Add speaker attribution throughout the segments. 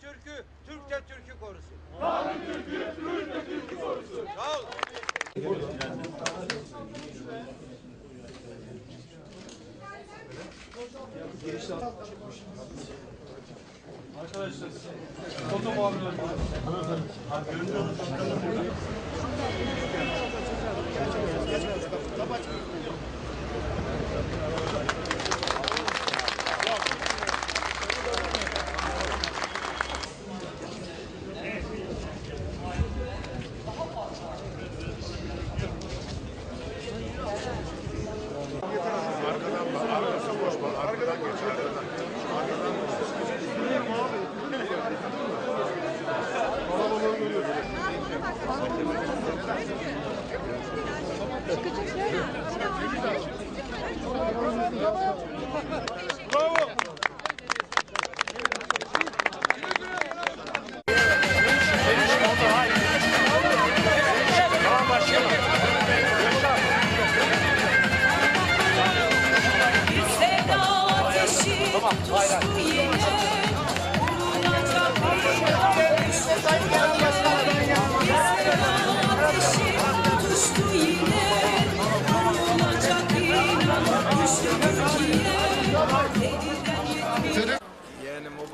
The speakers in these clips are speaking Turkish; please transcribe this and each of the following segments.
Speaker 1: Türk'ü Türkçe Türk'ü korusun. Tanrı Türk'ü Türkçe Türk'ü korusun. Sağ ol.
Speaker 2: Sevda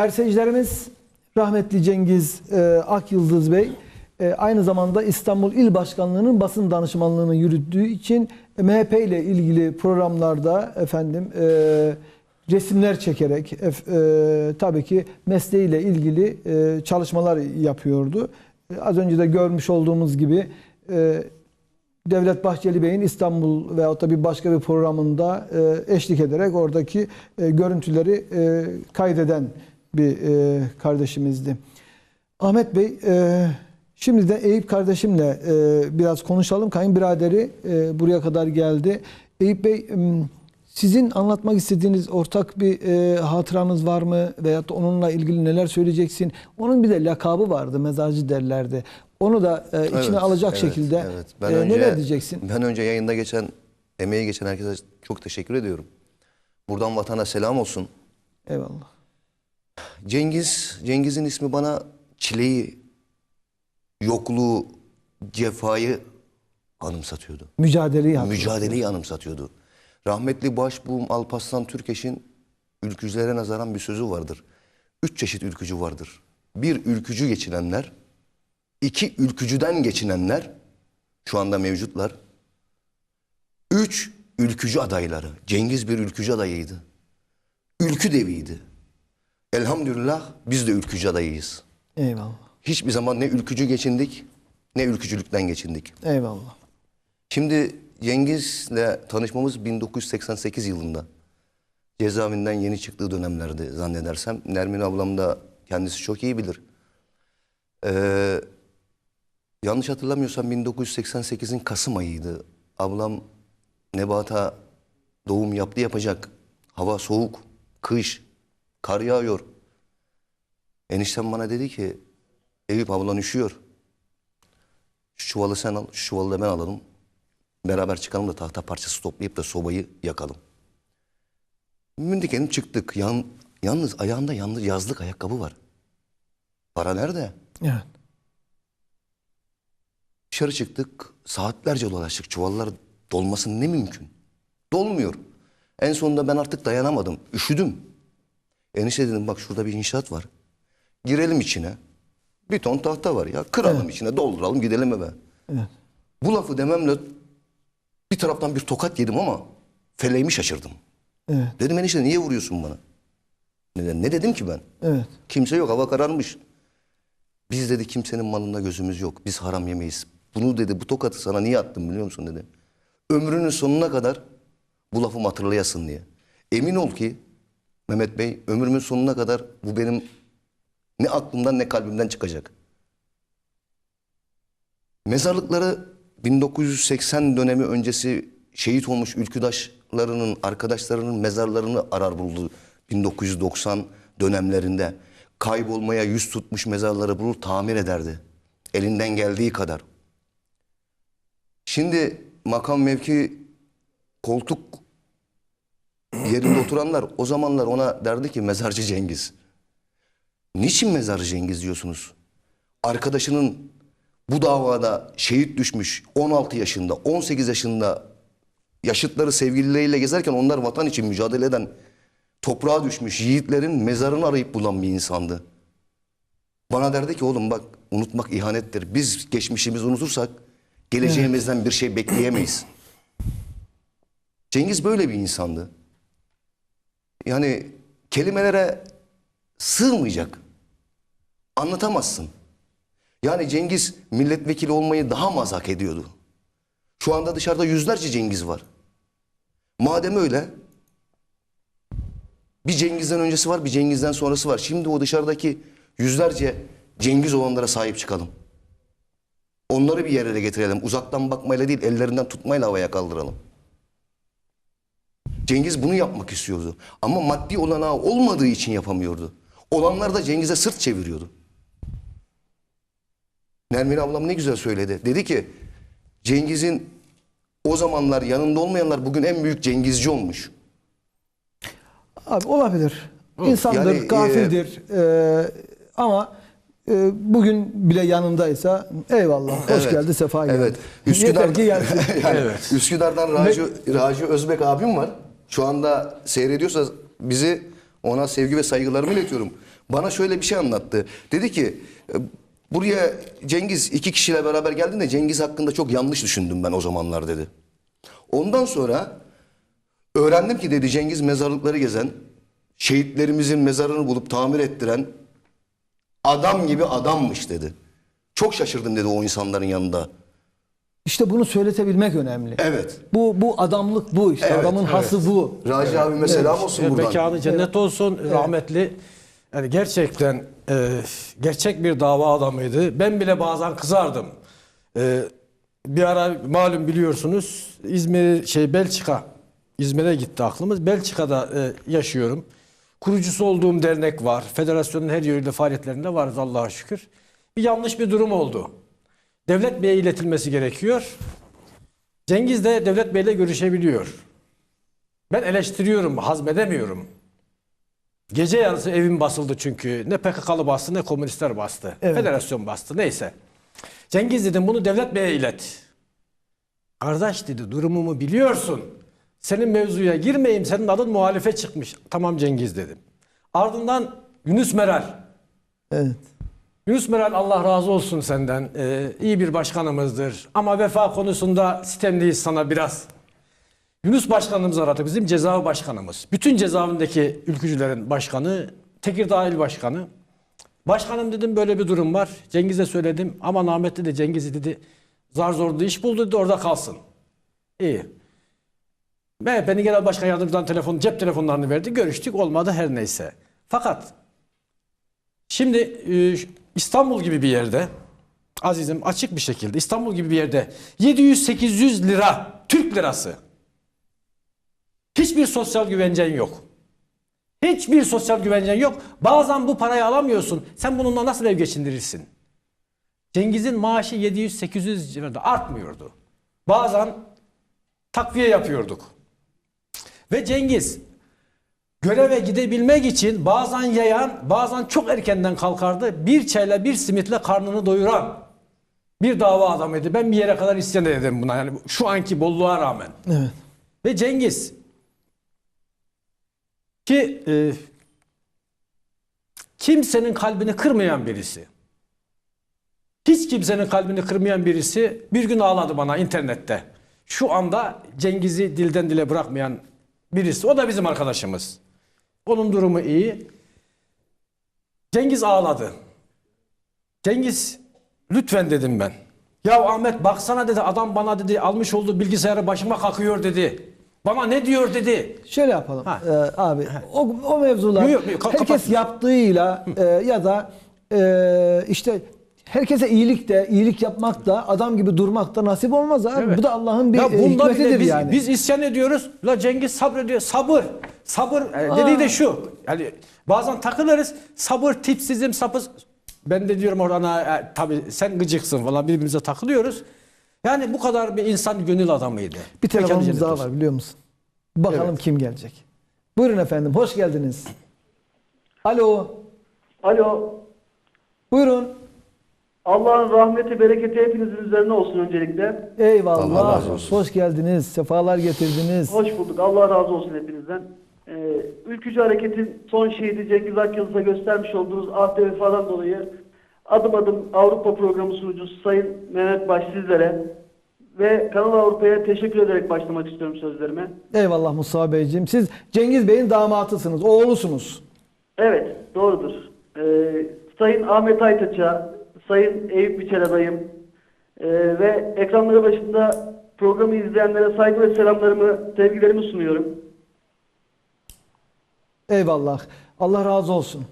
Speaker 3: Değerli seyircilerimiz, rahmetli Cengiz e, Akyıldız Bey e, aynı zamanda İstanbul İl Başkanlığı'nın basın danışmanlığını yürüttüğü için MHP ile ilgili programlarda efendim e, resimler çekerek e, tabii ki mesleğiyle ilgili e, çalışmalar yapıyordu. E, az önce de görmüş olduğumuz gibi e, Devlet Bahçeli Bey'in İstanbul veyahut da bir başka bir programında e, eşlik ederek oradaki e, görüntüleri e, kaydeden bir e, kardeşimizdi. Ahmet Bey, e, şimdi de Eyüp kardeşimle e, biraz konuşalım. Kayınbiraderi e, buraya kadar geldi. Eyüp Bey, sizin anlatmak istediğiniz ortak bir e, hatıranız var mı? Veyahut da onunla ilgili neler söyleyeceksin? Onun bir de lakabı vardı, mezarcı derlerdi. Onu da e, içine
Speaker 4: Evet,
Speaker 3: alacak
Speaker 4: evet,
Speaker 3: şekilde
Speaker 4: evet. Ben
Speaker 3: e,
Speaker 4: önce,
Speaker 3: neler diyeceksin?
Speaker 4: Ben önce yayında geçen, emeği geçen herkese çok teşekkür ediyorum. Buradan vatana selam olsun.
Speaker 3: Eyvallah.
Speaker 4: Cengiz, Cengiz'in ismi bana çileyi, yokluğu, cefayı anımsatıyordu.
Speaker 3: Mücadeleyi hatırlatıyor.
Speaker 4: Mücadeleyi anımsatıyordu. Rahmetli başbuğum Alparslan Türkeş'in ülkücülere nazaran bir sözü vardır. Üç çeşit ülkücü vardır. Bir ülkücü geçinenler, iki ülkücüden geçinenler, şu anda mevcutlar. Üç ülkücü adayları. Cengiz bir ülkücü adayıydı. Ülkü deviydi. Elhamdülillah biz de ülkücü adayıyız.
Speaker 3: Eyvallah.
Speaker 4: Hiçbir zaman ne ülkücü geçindik ne ülkücülükten geçindik.
Speaker 3: Eyvallah.
Speaker 4: Şimdi Cengiz'le tanışmamız 1988 yılında. Cezaevinden yeni çıktığı dönemlerdi zannedersem. Nermin ablam da kendisi çok iyi bilir. Ee, yanlış hatırlamıyorsam 1988'in Kasım ayıydı. Ablam Nebat'a doğum yaptı yapacak. Hava soğuk, kış, kar yağıyor. Eniştem bana dedi ki Eyüp ablan üşüyor. Şu çuvalı sen al, şu çuvalı da ben alalım. Beraber çıkalım da tahta parçası toplayıp da sobayı yakalım. Mündik çıktık. Yan, yalnız ayağında yalnız yazlık ayakkabı var. Para nerede?
Speaker 3: Evet.
Speaker 4: Dışarı çıktık, saatlerce dolaştık. Çuvallar dolmasın ne mümkün? Dolmuyor. En sonunda ben artık dayanamadım. Üşüdüm. Enişte dedim bak şurada bir inşaat var. Girelim içine. Bir ton tahta var ya. Kıralım içine, dolduralım, gidelim eve. Bu lafı dememle bir taraftan bir tokat yedim ama feleğimi şaşırdım.
Speaker 3: Evet.
Speaker 4: Dedim enişte niye vuruyorsun bana? Ne, ne dedim ki ben?
Speaker 3: Evet.
Speaker 4: Kimse yok hava kararmış. Biz dedi kimsenin malında gözümüz yok. Biz haram yemeyiz. Bunu dedi bu tokatı sana niye attım biliyor musun dedi. Ömrünün sonuna kadar bu lafımı hatırlayasın diye. Emin ol ki Mehmet Bey ömrümün sonuna kadar bu benim ne aklımdan ne kalbimden çıkacak. Mezarlıkları 1980 dönemi öncesi şehit olmuş ülküdaşlarının, arkadaşlarının mezarlarını arar buldu 1990 dönemlerinde. Kaybolmaya yüz tutmuş mezarları bulur, tamir ederdi. Elinden geldiği kadar. Şimdi makam mevki koltuk yerinde oturanlar o zamanlar ona derdi ki mezarcı Cengiz. Niçin mezarcı Cengiz diyorsunuz? Arkadaşının bu davada şehit düşmüş 16 yaşında, 18 yaşında yaşıtları sevgilileriyle gezerken onlar vatan için mücadele eden toprağa düşmüş yiğitlerin mezarını arayıp bulan bir insandı. Bana derdi ki oğlum bak unutmak ihanettir. Biz geçmişimizi unutursak geleceğimizden bir şey bekleyemeyiz. Cengiz böyle bir insandı. Yani kelimelere sığmayacak. Anlatamazsın. Yani Cengiz milletvekili olmayı daha mı az ediyordu? Şu anda dışarıda yüzlerce Cengiz var. Madem öyle bir Cengiz'den öncesi var bir Cengiz'den sonrası var. Şimdi o dışarıdaki yüzlerce Cengiz olanlara sahip çıkalım. Onları bir yerlere getirelim. Uzaktan bakmayla değil ellerinden tutmayla havaya kaldıralım. Cengiz bunu yapmak istiyordu. Ama maddi olanağı olmadığı için yapamıyordu. Olanlar da Cengiz'e sırt çeviriyordu. Nermin ablam ne güzel söyledi. Dedi ki Cengiz'in o zamanlar yanında olmayanlar bugün en büyük Cengizci olmuş.
Speaker 3: Abi olabilir. İnsandır,
Speaker 4: Yani,
Speaker 3: gafildir. Ee, ama e, bugün bile yanındaysa eyvallah. Hoş
Speaker 4: Evet.
Speaker 3: geldi, sefa geldi.
Speaker 4: Evet.
Speaker 3: Yeter ki gelsin.
Speaker 4: yani Üsküdar'dan Raci, Raci Özbek abim var. Şu anda seyrediyorsa bizi ona sevgi ve saygılarımı iletiyorum. Bana şöyle bir şey anlattı. Dedi ki e, buraya Cengiz iki kişiyle beraber geldiğinde Cengiz hakkında çok yanlış düşündüm ben o zamanlar dedi. Ondan sonra öğrendim ki dedi Cengiz mezarlıkları gezen, şehitlerimizin mezarını bulup tamir ettiren adam gibi adammış dedi. Çok şaşırdım dedi o insanların yanında.
Speaker 3: İşte bunu söyletebilmek önemli.
Speaker 4: Evet.
Speaker 3: Bu bu adamlık bu işte.
Speaker 4: Evet,
Speaker 3: Adamın hası bu.
Speaker 4: Raci abime selam olsun
Speaker 5: Evet,
Speaker 4: buradan.
Speaker 5: Mekanı cennet olsun. Rahmetli yani gerçekten e, gerçek bir dava adamıydı. Ben bile bazen kızardım. E, bir ara malum biliyorsunuz İzmir şey Belçika İzmir'e gitti aklımız. Belçika'da e, yaşıyorum. Kurucusu olduğum dernek var. Federasyonun her yönüyle faaliyetlerinde varız Allah'a şükür. Bir yanlış bir durum oldu. Devlet Bey'e iletilmesi gerekiyor. Cengiz de Devlet Bey'le görüşebiliyor. Ben eleştiriyorum, hazmedemiyorum. Gece yarısı evim basıldı çünkü. Ne PKK'lı bastı ne komünistler bastı.
Speaker 3: Evet.
Speaker 5: Federasyon bastı neyse. Cengiz dedim bunu Devlet Bey'e ilet. Kardeş dedi durumumu biliyorsun. Senin mevzuya girmeyeyim senin adın muhalife çıkmış. Tamam Cengiz dedim. Ardından Yunus Meral.
Speaker 3: Evet.
Speaker 5: Yunus Meral Allah razı olsun senden. Ee, iyi bir başkanımızdır. Ama vefa konusunda sistemliyiz sana biraz. Yunus başkanımız var artık bizim cezaevi başkanımız. Bütün cezaevindeki ülkücülerin başkanı, Tekirdağ il başkanı. Başkanım dedim böyle bir durum var. Cengiz'e söyledim ama Ahmet dedi Cengiz'i dedi zar zor iş buldu dedi orada kalsın. İyi. MHP'nin genel başkan yardımcıdan telefon, cep telefonlarını verdi. Görüştük olmadı her neyse. Fakat Şimdi e, İstanbul gibi bir yerde azizim açık bir şekilde İstanbul gibi bir yerde 700-800 lira Türk lirası hiçbir sosyal güvencen yok. Hiçbir sosyal güvencen yok. Bazen bu parayı alamıyorsun. Sen bununla nasıl ev geçindirirsin? Cengiz'in maaşı 700-800 civarında artmıyordu. Bazen takviye yapıyorduk. Ve Cengiz göreve gidebilmek için bazen yayan, bazen çok erkenden kalkardı. Bir çayla bir simitle karnını doyuran bir dava adamıydı. Ben bir yere kadar isyan ederim buna. Yani şu anki bolluğa rağmen.
Speaker 3: Evet.
Speaker 5: Ve Cengiz ki e, kimsenin kalbini kırmayan birisi. Hiç kimsenin kalbini kırmayan birisi bir gün ağladı bana internette. Şu anda Cengiz'i dilden dile bırakmayan birisi. O da bizim arkadaşımız. Onun durumu iyi. Cengiz ağladı. Cengiz lütfen dedim ben. Ya Ahmet baksana dedi adam bana dedi almış olduğu bilgisayarı başıma kakıyor dedi. Bana ne diyor dedi.
Speaker 3: Şöyle yapalım
Speaker 5: Ha.
Speaker 3: e, abi. O, o mevzular
Speaker 5: Yok, yok, ka-
Speaker 3: herkes yaptığıyla e, ya da e, işte herkese iyilik de iyilik yapmak da adam gibi durmak da nasip olmaz abi.
Speaker 5: Evet.
Speaker 3: Bu da Allah'ın bir
Speaker 5: Ya
Speaker 3: e,
Speaker 5: bunda
Speaker 3: hikmetidir
Speaker 5: biz,
Speaker 3: yani.
Speaker 5: biz isyan ediyoruz. La Cengiz sabrediyor. Sabır. Sabır e, dediği de şu. Yani bazen takılırız. Sabır tipsizim sapız. Ben de diyorum oradan e, tabii sen gıcıksın falan birbirimize takılıyoruz. Yani bu kadar bir insan gönül adamıydı.
Speaker 3: bir telefonumuz daha var biliyor musun? Bakalım
Speaker 5: Evet.
Speaker 3: kim gelecek. Buyurun efendim hoş geldiniz. Alo.
Speaker 6: Alo.
Speaker 3: Buyurun.
Speaker 6: Allah'ın rahmeti, bereketi hepinizin üzerine olsun öncelikle.
Speaker 3: Eyvallah.
Speaker 4: Allah razı olsun.
Speaker 3: Hoş geldiniz. Sefalar getirdiniz.
Speaker 6: Hoş bulduk. Allah razı olsun hepinizden. Ee, Ülkücü Hareket'in son şehidi Cengiz Akyıldız'a göstermiş olduğunuz ahd ve vefadan dolayı adım adım Avrupa programı sunucusu Sayın Mehmet Baş sizlere ve Kanal Avrupa'ya teşekkür ederek başlamak istiyorum sözlerime.
Speaker 3: Eyvallah Mustafa Beyciğim. Siz Cengiz Bey'in damatısınız. Oğlusunuz.
Speaker 6: Evet, doğrudur. Ee, Sayın Ahmet Aytaç'a, Sayın Eyüp Biçer adayım ee, ve ekranları başında programı izleyenlere saygı ve selamlarımı, sevgilerimi sunuyorum.
Speaker 3: Eyvallah. Allah razı olsun.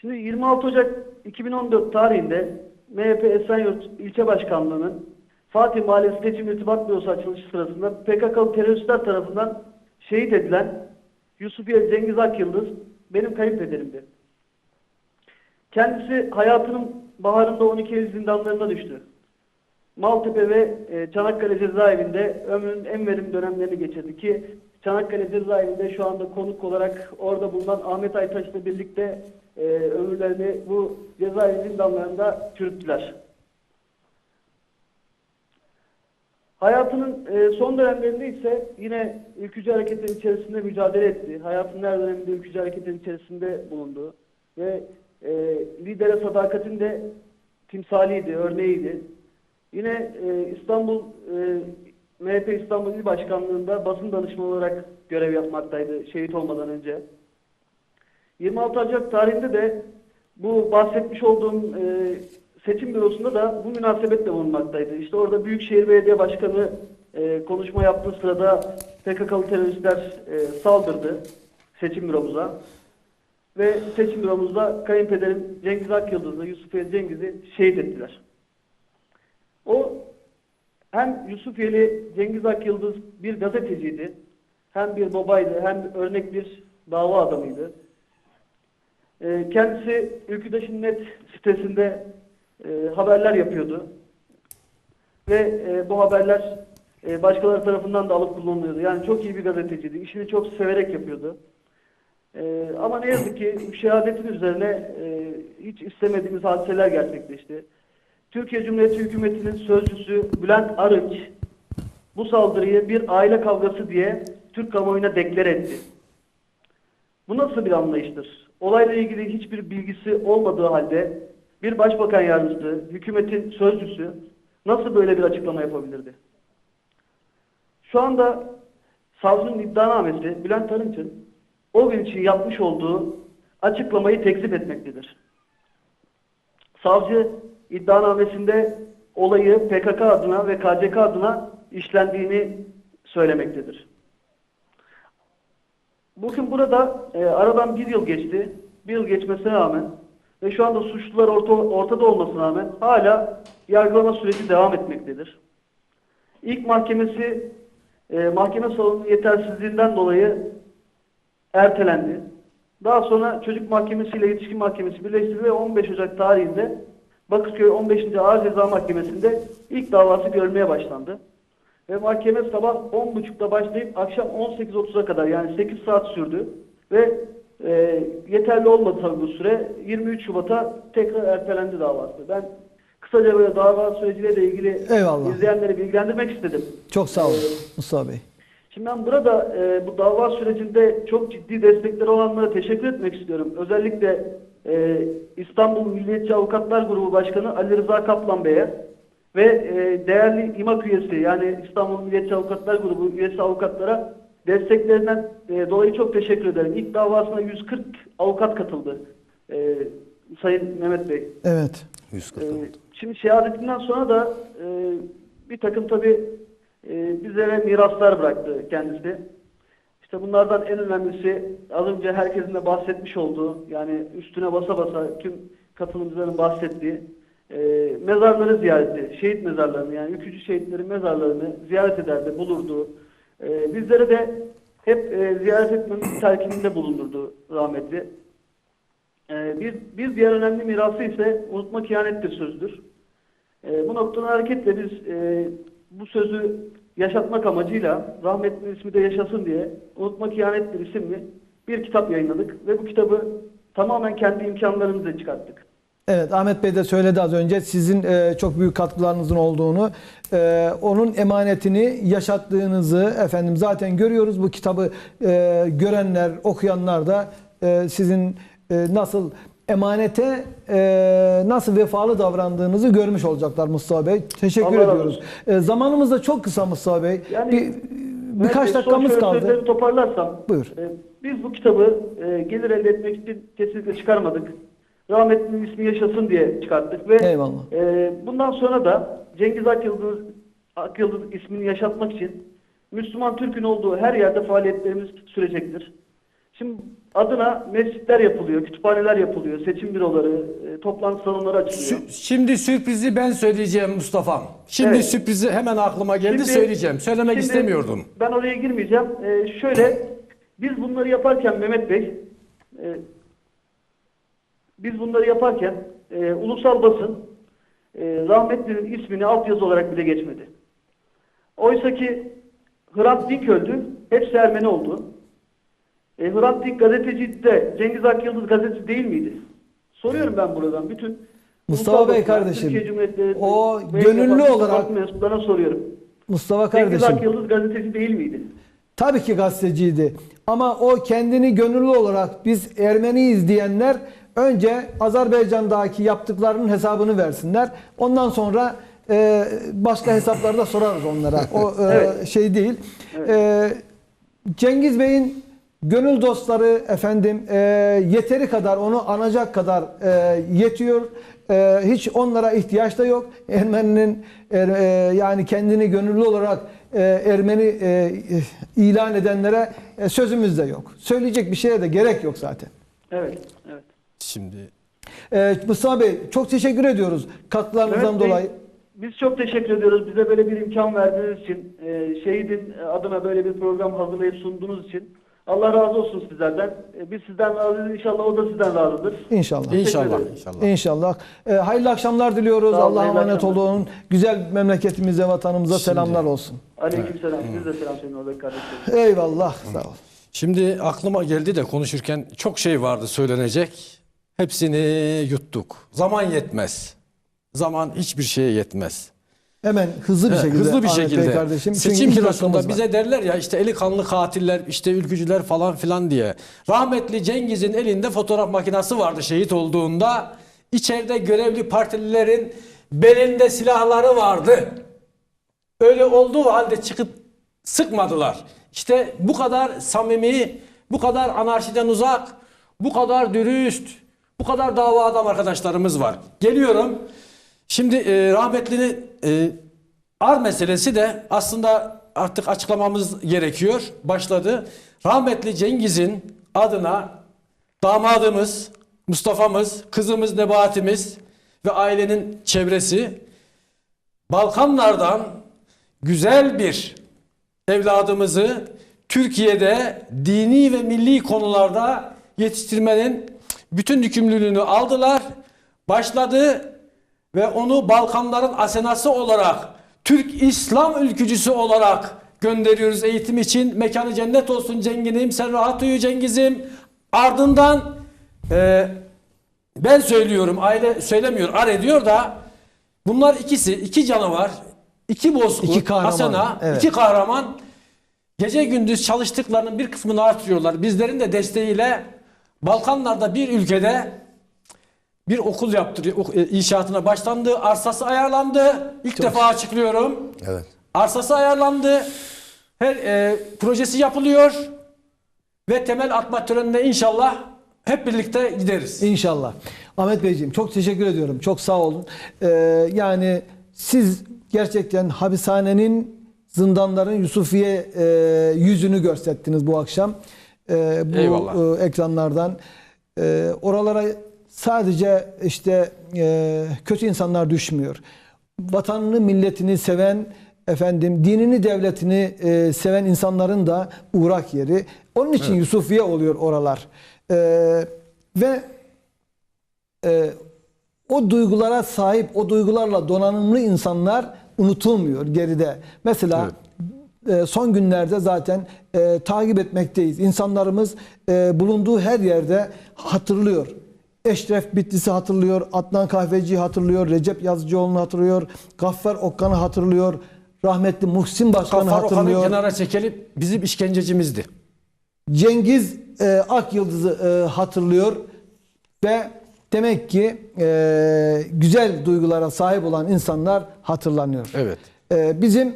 Speaker 6: Şimdi 26 Ocak 2014 tarihinde MHP Esenyurt İlçe Başkanlığı'nın Fatih Mahallesi Seçim İrtibat Bürosu açılışı sırasında PKK'lı teröristler tarafından şehit edilen Yusufiye Cengiz Akyıldız benim kayınpederimdi. Kendisi hayatının baharında 12 Eylül zindanlarına düştü. Maltepe ve e, Çanakkale cezaevinde ömrünün en verimli dönemlerini geçirdi ki Çanakkale cezaevinde şu anda konuk olarak orada bulunan Ahmet Aytaş'la birlikte e, ömürlerini bu cezaevi zindanlarında çürüttüler. Hayatının e, son dönemlerinde ise yine ülkücü hareketlerin içerisinde mücadele etti. Hayatının her döneminde ülkücü hareketlerin içerisinde bulundu. Ve e, lidere sadakatin de timsaliydi, örneğiydi. Yine e, İstanbul e, MHP İstanbul İl Başkanlığı'nda basın danışmanı olarak görev yapmaktaydı şehit olmadan önce. 26 Ocak tarihinde de bu bahsetmiş olduğum e, seçim bürosunda da bu münasebetle bulunmaktaydı. İşte orada Büyükşehir Belediye Başkanı e, konuşma yaptığı sırada PKK'lı teröristler e, saldırdı seçim büromuza. Ve seçim büromuzda kayınpederim Cengiz Akyıldız'la Yusuf Cengiz'i şehit ettiler. O hem Yusufeli Cengiz Akyıldız bir gazeteciydi, hem bir babaydı, hem örnek bir dava adamıydı. Ee, kendisi Ülküdaş'ın net sitesinde e, haberler yapıyordu. Ve e, bu haberler e, başkaları tarafından da alıp kullanılıyordu. Yani çok iyi bir gazeteciydi. İşini çok severek yapıyordu. E, ama ne yazık ki şehadetin üzerine e, hiç istemediğimiz hadiseler gerçekleşti. Türkiye Cumhuriyeti Hükümeti'nin sözcüsü Bülent Arınç bu saldırıyı bir aile kavgası diye Türk kamuoyuna deklare etti. Bu nasıl bir anlayıştır? Olayla ilgili hiçbir bilgisi olmadığı halde bir başbakan yardımcısı, hükümetin sözcüsü nasıl böyle bir açıklama yapabilirdi? Şu anda savcının iddianamesi Bülent Arınç'ın o gün için yapmış olduğu açıklamayı tekzip etmektedir. Savcı iddianamesinde olayı PKK adına ve KCK adına işlendiğini söylemektedir. Bugün burada e, aradan bir yıl geçti. Bir yıl geçmesine rağmen ve şu anda suçlular orta, ortada olmasına rağmen hala yargılama süreci devam etmektedir. İlk mahkemesi e, mahkeme salonunun yetersizliğinden dolayı ertelendi. Daha sonra çocuk mahkemesi ile yetişkin mahkemesi birleştirildi ve 15 Ocak tarihinde Bakırköy 15. Ağır Ceza Mahkemesi'nde ilk davası görmeye başlandı. Ve mahkeme sabah 10.30'da başlayıp akşam 18.30'a kadar yani 8 saat sürdü. Ve e, yeterli olmadı tabii bu süre. 23 Şubat'a tekrar ertelendi davası. Ben kısaca böyle dava süreciyle ilgili
Speaker 3: Eyvallah.
Speaker 6: izleyenleri bilgilendirmek istedim.
Speaker 3: Çok sağ olun Mustafa Bey.
Speaker 6: Şimdi ben burada e, bu dava sürecinde çok ciddi destekleri olanlara teşekkür etmek istiyorum. Özellikle e, İstanbul Milliyetçi Avukatlar Grubu Başkanı Ali Rıza Kaplan Bey'e ve e, değerli İMAK üyesi yani İstanbul Milliyetçi Avukatlar Grubu üyesi avukatlara desteklerinden e, dolayı çok teşekkür ederim. İlk davasına 140 avukat katıldı. E, Sayın Mehmet Bey.
Speaker 3: Evet.
Speaker 4: 140
Speaker 6: Ee,
Speaker 4: oldu.
Speaker 6: şimdi şehadetinden sonra da e, bir takım tabi e, bizlere miraslar bıraktı kendisi. İşte bunlardan en önemlisi az önce herkesin de bahsetmiş olduğu yani üstüne basa basa tüm katılımcıların bahsettiği e, mezarları ziyareti, şehit mezarlarını yani ülkücü şehitlerin mezarlarını ziyaret ederdi, bulurdu. E, bizlere de hep e, ziyaret etmenin telkininde bulundurdu rahmetli. Ee, bir, bir diğer önemli mirası ise unutma ihanettir sözdür. Ee, bu noktadan hareketle biz e, bu sözü yaşatmak amacıyla rahmetli ismi de yaşasın diye unutma ihanettir isimli bir kitap yayınladık ve bu kitabı tamamen kendi imkanlarımızla çıkarttık.
Speaker 3: Evet Ahmet Bey de söyledi az önce sizin e, çok büyük katkılarınızın olduğunu, e, onun emanetini yaşattığınızı efendim zaten görüyoruz. Bu kitabı e, görenler, okuyanlar da e, sizin e, nasıl emanete e, nasıl vefalı davrandığınızı görmüş olacaklar Mustafa Bey. Teşekkür
Speaker 6: Allah
Speaker 3: ediyoruz. E, zamanımız da çok kısa Mustafa Bey.
Speaker 6: Yani-
Speaker 3: Bir,
Speaker 6: Evet,
Speaker 3: birkaç
Speaker 6: son
Speaker 3: dakikamız kaldı.
Speaker 6: toparlarsam.
Speaker 3: Buyur.
Speaker 6: e, biz bu kitabı e, gelir elde etmek için kesinlikle çıkarmadık. Rahmetlinin ismi yaşasın diye çıkarttık ve
Speaker 3: Eyvallah.
Speaker 6: e, bundan sonra da Cengiz Akyıldız, Akyıldız ismini yaşatmak için Müslüman Türk'ün olduğu her yerde faaliyetlerimiz sürecektir. Şimdi adına mescitler yapılıyor, kütüphaneler yapılıyor, seçim büroları, e, toplantı salonları açılıyor.
Speaker 5: Sü- Şimdi sürprizi ben söyleyeceğim Mustafa'm. Şimdi
Speaker 6: Evet.
Speaker 5: sürprizi hemen aklıma geldi
Speaker 6: Şimdi-
Speaker 5: söyleyeceğim. Söylemek
Speaker 6: şimdi
Speaker 5: istemiyordum.
Speaker 6: Ben oraya girmeyeceğim. Ee, şöyle, biz bunları yaparken Mehmet Bey, e, biz bunları yaparken e, ulusal basın e, rahmetlinin ismini altyazı olarak bile geçmedi. Oysa ki Hrant Dink öldü, hepsi Ermeni oldu. E, Hrant Dink gazeteci de Cengiz Akyıldız gazeteci değil miydi? Soruyorum ben buradan bütün
Speaker 3: Mustafa Bey kardeşim, o gönüllü olarak-
Speaker 6: mensuplarına soruyorum.
Speaker 3: Mustafa
Speaker 6: Cengiz
Speaker 3: kardeşim.
Speaker 6: Akyıldız gazeteci değil miydi?
Speaker 3: Tabii ki gazeteciydi. Ama o kendini gönüllü olarak biz Ermeniyiz diyenler önce Azerbaycan'daki yaptıklarının hesabını versinler. Ondan sonra e, başka hesapları da sorarız onlara. O e,
Speaker 6: Evet.
Speaker 3: şey değil. E, Cengiz Bey'in gönül dostları efendim e, yeteri kadar onu anacak kadar e, yetiyor. E, hiç onlara ihtiyaç da yok. Ermeninin e, e, yani kendini gönüllü olarak e, Ermeni e, ilan edenlere e, sözümüz de yok. Söyleyecek bir şeye de gerek yok zaten.
Speaker 6: Evet, evet.
Speaker 5: Şimdi
Speaker 3: E, Mustafa Bey çok teşekkür ediyoruz katkılarınızdan
Speaker 6: Bey,
Speaker 3: dolayı.
Speaker 6: Biz çok teşekkür ediyoruz. Bize böyle bir imkan verdiğiniz için, e, şehidin adına böyle bir program hazırlayıp sunduğunuz için. Allah razı olsun sizlerden. E, biz sizden razıyız. İnşallah o da sizden razıdır.
Speaker 3: İnşallah.
Speaker 5: inşallah inşallah.
Speaker 3: İnşallah. E, hayırlı akşamlar diliyoruz. Allah'a emanet
Speaker 6: akşamlar.
Speaker 3: olun. Güzel memleketimize, vatanımıza selamlar olsun.
Speaker 6: Aleyküm selam. Siz de selam söyleyin oradaki kardeşlerim.
Speaker 3: Eyvallah. Sağ ol.
Speaker 5: Şimdi aklıma geldi de konuşurken çok şey vardı söylenecek. Hepsini yuttuk. Zaman yetmez. Zaman hiçbir şeye yetmez.
Speaker 3: Hemen hızlı bir şekilde.
Speaker 5: hızlı bir şekilde.
Speaker 3: kardeşim.
Speaker 5: Seçim kilosunda bize derler ya işte eli kanlı katiller, işte ülkücüler falan filan diye. Rahmetli Cengiz'in elinde fotoğraf makinesi vardı şehit olduğunda. İçeride görevli partililerin belinde silahları vardı. Öyle olduğu halde çıkıp sıkmadılar. İşte bu kadar samimi, bu kadar anarşiden uzak, bu kadar dürüst, bu kadar dava adam arkadaşlarımız var. Geliyorum. Şimdi e, rahmetlinin e, ar meselesi de aslında artık açıklamamız gerekiyor. Başladı. Rahmetli Cengiz'in adına damadımız, Mustafa'mız, kızımız Nebahatimiz ve ailenin çevresi Balkanlardan güzel bir evladımızı Türkiye'de dini ve milli konularda yetiştirmenin bütün yükümlülüğünü aldılar. Başladı ve onu Balkanların asenası olarak Türk İslam ülkücüsü olarak gönderiyoruz eğitim için. Mekanı cennet olsun Cengiz'im. Sen rahat uyu Cengiz'im. Ardından e, ben söylüyorum, aile söylemiyor, ar ediyor da bunlar ikisi, iki canavar, iki bozkurt,
Speaker 3: İki kahraman,
Speaker 5: Asena,
Speaker 3: evet.
Speaker 5: iki kahraman gece gündüz çalıştıklarının bir kısmını artırıyorlar. Bizlerin de desteğiyle Balkanlarda bir ülkede bir okul yaptırıyor, e, inşaatına başlandı, arsası ayarlandı. İlk defa açıklıyorum.
Speaker 4: Evet.
Speaker 5: Arsası ayarlandı. Her e, projesi yapılıyor ve temel atma törenine inşallah hep birlikte gideriz.
Speaker 3: İnşallah. Ahmet Beyciğim çok teşekkür ediyorum. Çok sağ olun. Ee, yani siz gerçekten hapishanenin zindanların Yusufiye e, yüzünü gösterdiniz bu akşam. Ee, bu
Speaker 5: Eyvallah.
Speaker 3: e, ekranlardan. Ee, oralara sadece işte e, kötü insanlar düşmüyor. Vatanını, milletini seven efendim dinini, devletini e, seven insanların da uğrak yeri. Onun için Yusufiye oluyor oralar. Ee, ve e, o duygulara sahip, o duygularla donanımlı insanlar unutulmuyor geride. Mesela e, son günlerde zaten e, takip etmekteyiz. İnsanlarımız e, bulunduğu her yerde hatırlıyor. Eşref Bitlis'i hatırlıyor, Adnan Kahveci'yi hatırlıyor, Recep Yazıcıoğlu'nu hatırlıyor, Gaffar Okkan'ı hatırlıyor, rahmetli Muhsin Başkan'ı
Speaker 5: Gaffar
Speaker 3: hatırlıyor.
Speaker 5: kenara çekelim bizim işkencecimizdi.
Speaker 3: Cengiz e, Akyıldız'ı e, hatırlıyor ve demek ki e, güzel duygulara sahip olan insanlar hatırlanıyor.
Speaker 5: Evet.
Speaker 3: E, bizim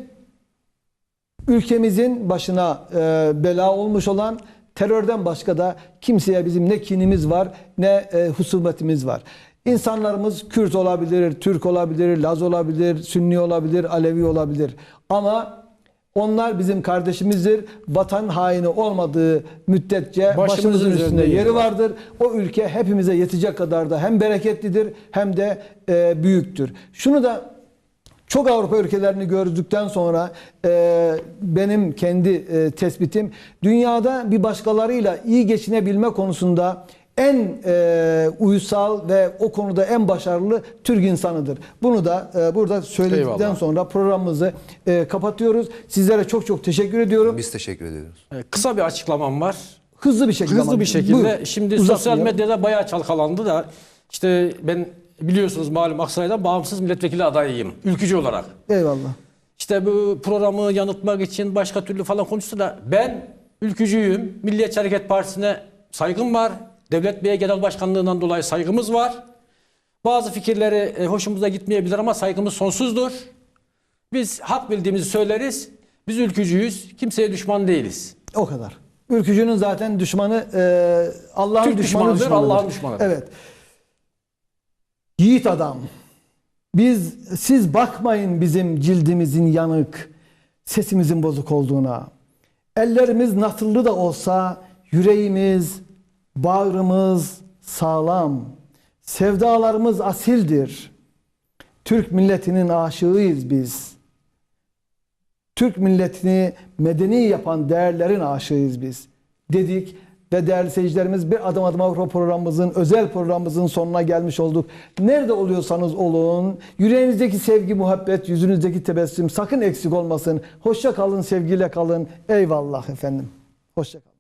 Speaker 3: ülkemizin başına e, bela olmuş olan terörden başka da kimseye bizim ne kinimiz var ne e, husumetimiz var. İnsanlarımız Kürt olabilir, Türk olabilir, Laz olabilir, Sünni olabilir, Alevi olabilir. Ama onlar bizim kardeşimizdir. Vatan haini olmadığı müddetçe başımızın,
Speaker 5: Başımızın
Speaker 3: üstünde yeri
Speaker 5: yeri var.
Speaker 3: vardır. O ülke hepimize yetecek kadar da hem bereketlidir hem de e, büyüktür. Şunu da çok Avrupa ülkelerini gördükten sonra e, benim kendi e, tespitim dünyada bir başkalarıyla iyi geçinebilme konusunda en e, uysal ve o konuda en başarılı Türk insanıdır. Bunu da e, burada söyledikten
Speaker 5: Eyvallah.
Speaker 3: sonra programımızı e, kapatıyoruz. Sizlere çok çok teşekkür ediyorum.
Speaker 4: Biz teşekkür ediyoruz.
Speaker 5: Ee, Kısa bir açıklamam var.
Speaker 3: Hızlı bir şekilde.
Speaker 5: Hızlı bir şekilde.
Speaker 3: Buyurun.
Speaker 5: Şimdi sosyal
Speaker 3: Uzatmayalım.
Speaker 5: medyada bayağı çalkalandı da işte ben biliyorsunuz malum Aksaray'dan bağımsız milletvekili adayıyım. Ülkücü olarak.
Speaker 3: Eyvallah.
Speaker 5: İşte bu programı yanıltmak için başka türlü falan konuştu da ben ülkücüyüm. Milliyetçi Hareket Partisi'ne saygım var. Devlet Bey'e genel başkanlığından dolayı saygımız var. Bazı fikirleri e, hoşumuza gitmeyebilir ama saygımız sonsuzdur. Biz hak bildiğimizi söyleriz. Biz ülkücüyüz. Kimseye düşman değiliz.
Speaker 3: O kadar. Ülkücünün zaten düşmanı e, Allah'ın
Speaker 5: düşmanıdır,
Speaker 3: düşmanıdır.
Speaker 5: Allah'ın düşmanıdır.
Speaker 3: Evet. Yiğit adam. Biz siz bakmayın bizim cildimizin yanık, sesimizin bozuk olduğuna. Ellerimiz nasıllı da olsa yüreğimiz, bağrımız sağlam. Sevdalarımız asildir. Türk milletinin aşığıyız biz. Türk milletini medeni yapan değerlerin aşığıyız biz dedik ve değerli seyircilerimiz bir adım adım Avrupa programımızın özel programımızın sonuna gelmiş olduk. Nerede oluyorsanız olun yüreğinizdeki sevgi, muhabbet, yüzünüzdeki tebessüm sakın eksik olmasın. Hoşça kalın, sevgiyle kalın. Eyvallah efendim. Hoşça kalın.